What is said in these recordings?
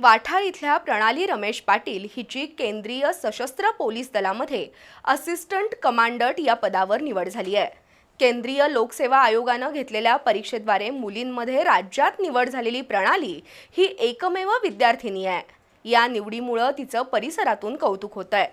वाठार इथल्या प्रणाली रमेश पाटील हिची केंद्रीय सशस्त्र पोलीस दलामध्ये असिस्टंट कमांडंट या पदावर निवड झाली आहे. केंद्रीय लोकसेवा आयोगानं घेतलेल्या परीक्षेद्वारे मुलींमध्ये राज्यात निवड झालेली प्रणाली ही एकमेव विद्यार्थिनी आहे. या निवडीमुळं तिचं परिसरातून कौतुक होत आहे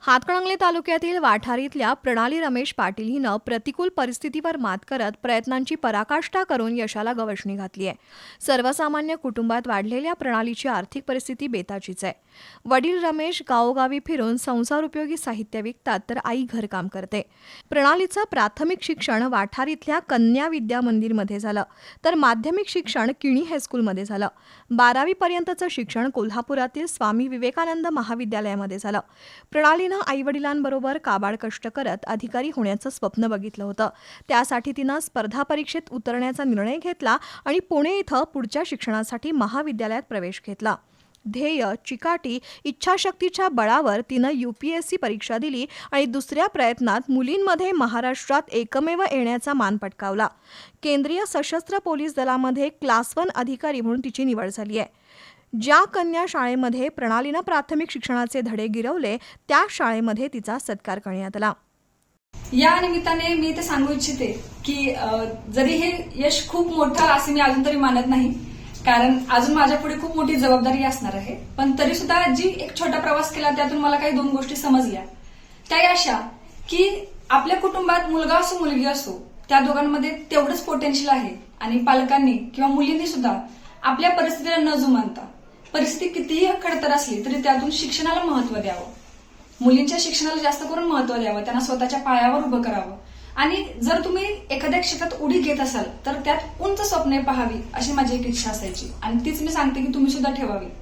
हातकणंगले तालुक्यातील वाठारीतल्या प्रणाली रमेश पाटील हिनं प्रतिकूल परिस्थितीवर मात करत प्रयत्नांची पराकाष्ठा करून यशाला गवसणी घातली आहे. सर्वसामान्य कुटुंबात वाढलेल्या प्रणालीची आर्थिक परिस्थिती बेताचीच आहे. वडील रमेश गावोगावी फिरून संसार उपयोगी साहित्य विकतात तर आई घरकाम करते. प्रणालीचं प्राथमिक शिक्षण वाठारीतल्या कन्या विद्या मंदिरमध्ये झालं. तर माध्यमिक शिक्षण किणी हायस्कूलमध्ये झालं. बारावीपर्यंतचं शिक्षण कोल्हापुरातील स्वामी विवेकानंद महाविद्यालयामध्ये झालं. प्रणाली आई आईवडिलांबरोबर काबाड कष्ट करत अधिकारी होण्याचं स्वप्न बघितलं होतं. त्यासाठी तिनं स्पर्धा परीक्षेत उतरण्याचा निर्णय घेतला आणि पुणे इथं पुढच्या शिक्षणासाठी महाविद्यालयात प्रवेश घेतला. ध्येय चिकाटी इच्छाशक्तीच्या बळावर तिनं यू पी एस सी परीक्षा दिली आणि दुसऱ्या प्रयत्नात मुलींमध्ये महाराष्ट्रात एकमेव येण्याचा मान पटकावला. केंद्रीय सशस्त्र पोलीस दलामध्ये क्लास वन अधिकारी म्हणून तिची निवड झाली आहे ज्या कन्या शाळेमध्ये प्रणालीनं प्राथमिक शिक्षणाचे धडे गिरवले त्या शाळेमध्ये तिचा सत्कार करण्यात आला. या निमित्ताने मी ते सांगू इच्छिते की जरी हे यश खूप मोठं असे मी अजून तरी मानत नाही कारण अजून माझ्या पुढे खूप मोठी जबाबदारी असणार आहे. पण तरी सुद्धा जी एक छोटा प्रवास केला त्यातून मला काही दोन गोष्टी समजल्या. त्या अशा की आपल्या कुटुंबात मुलगा असो मुलगी असो त्या दोघांमध्ये तेवढंच पोटेन्शियल आहे. आणि पालकांनी किंवा मुलींनी सुद्धा आपल्या परिस्थितीला न जुमानता परिस्थिती कितीही खडतर असली तरी त्यातून शिक्षणाला महत्त्व द्यावं. मुलींच्या शिक्षणाला जास्त करून महत्त्व द्यावं त्यांना स्वतःच्या पायावर उभं करावं. आणि जर तुम्ही एखाद्या क्षेत्रात उडी घेत असाल तर त्यात उंच स्वप्ने पहावी अशी माझी एक इच्छा असायची. आणि तीच मी सांगते की तुम्ही सुद्धा ठेवावी.